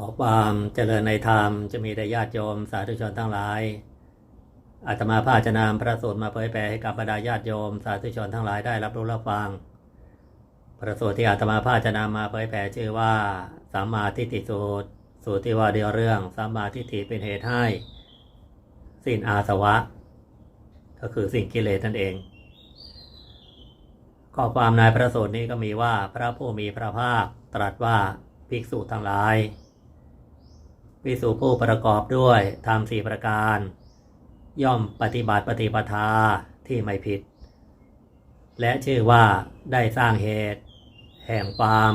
ขอความเจริญในธรรมจะมีแด่ญาติโยมสาธุชนทั้งหลาย อาตมาภาพจะนำพระสูตรมาเผยแผ่ให้กับบรรดาญาติโยมสาธุชนทั้งหลายได้รับรู้รับฟัง พระสูตรที่อาตมาภาพจะนำมาเผยแผ่ชื่อว่าสัมมาทิฏฐิสูตร สูตรที่ว่าเดียวเรื่องสัมมาทิฏฐิเป็นเหตุให้สิ้นอาสวะ ก็คือสิ่งกิเลสนั่นเอง ข้อความในพระสูตรนี้ก็มีว่าพระผู้มีพระภาคตรัสว่าภิกษุทั้งหลาย ภิกษุผู้ประกอบด้วยธรรมสี่ประการ ย่อมปฏิบัติปฏิปทาที่ไม่ผิด และชื่อว่าได้สร้างเหตุ แห่งความ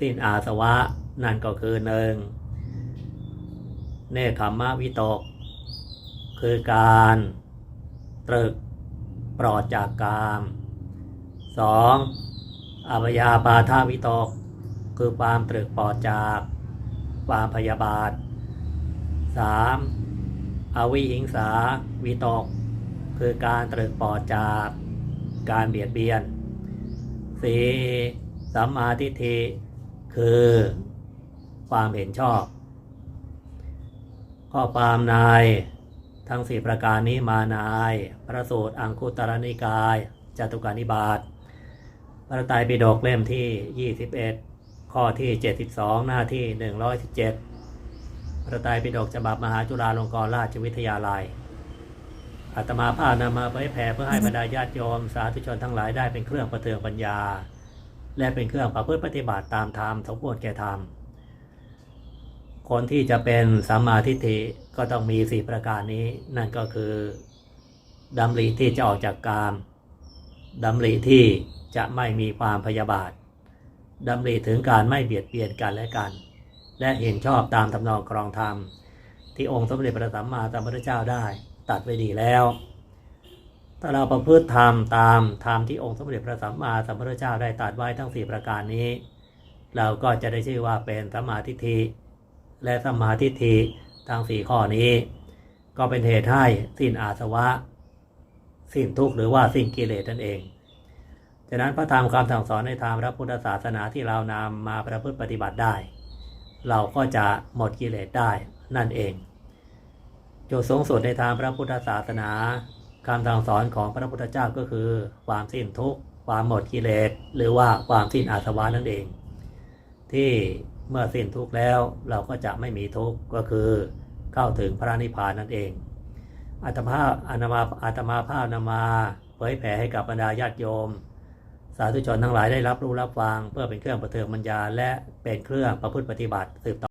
สิ้นอาสวะนั่นก็คือหนึ่งเนคขมมะวิตก คือการตรึกปลอดจากกามสองอภยาปาทาวิตก คือความตรึกปลอดจาก ความพยาบาท สามอวิหิงสาวิตก คือการตรึกปอดจากการเบียดเบียนสี่สัมมาทิฏฐิคือความเห็นชอบ ข้อความในทั้งสี่ประการนี้มานายพระสูตรอังคุตรนิกายจตุการนิบาตพระไตรปิฎกเล่มที่ 21 ข้อที่ 72 หน้าที่ 117 พระไตรปิฎกฉบับมหาจุฬาลงกรณราชวิทยาลัยอาตมาภาพนำมาเผยแผ่เพื่อให้บรรดาญาติโยมสาธุชนทั้งหลายได้เป็นเครื่องประเทืองปัญญา และเป็นเครื่องประพฤติปฏิบัติตามธรรมสมควรแก่ธรรมคนที่จะเป็นสัมมาทิฏฐิก็ต้องมีสี่ประการนี้ นั่นก็คือดำริที่จะออกจากกามดำริที่จะไม่มีความพยาบาทดำริถึงการไม่เบียดเบียนกันและกัน และเห็นชอบตามทำนองครองธรรม ที่องค์สมเด็จพระสัมมาสัมพุทธเจ้าได้ ตัดไว้ดีแล้ว ถ้าเราประพฤติธรรมตามธรรมที่องค์สมเด็จพระสัมมาสัมพุทธเจ้าได้ตัดไว้ทั้งสี่ประการนี้ เราก็จะได้ชื่อว่าเป็นสัมมาทิฏฐิและสัมมาทิฏฐิทั้งสี่ข้อนี้ ก็เป็นเหตุให้สิ้นอาสวะ สิ้นทุกข์หรือว่าสิ้นกิเลสนั่นเองฉะนั้นพระธรรมคำสั่งสอนในทางพระพุทธศาสนาที่เรานำมาประพฤติปฏิบัติได้ เราก็จะหมดกิเลสได้นั่นเอง จุดสูงสุดในทางพระพุทธศาสนาคำสั่งสอนของพระพุทธเจ้าก็คือ ความสิ้นทุกข์ความหมดกิเลสหรือว่าความสิ้นอาสวะนั่นเอง ที่เมื่อสิ้นทุกข์แล้วเราก็จะไม่มีทุกข์ก็คือเข้าถึงพระนิพพานนั่นเองอาตมาอาตมาอาตมาภาพนำมาเผยแผ่ให้กับบรรดาญาติโยม สาธุชนทั้งหลายได้รับรู้รับฟัง เพื่อเป็นเครื่องประเทืองปัญญาและเป็นเครื่องประพฤติปฏิบัติสืบต่อ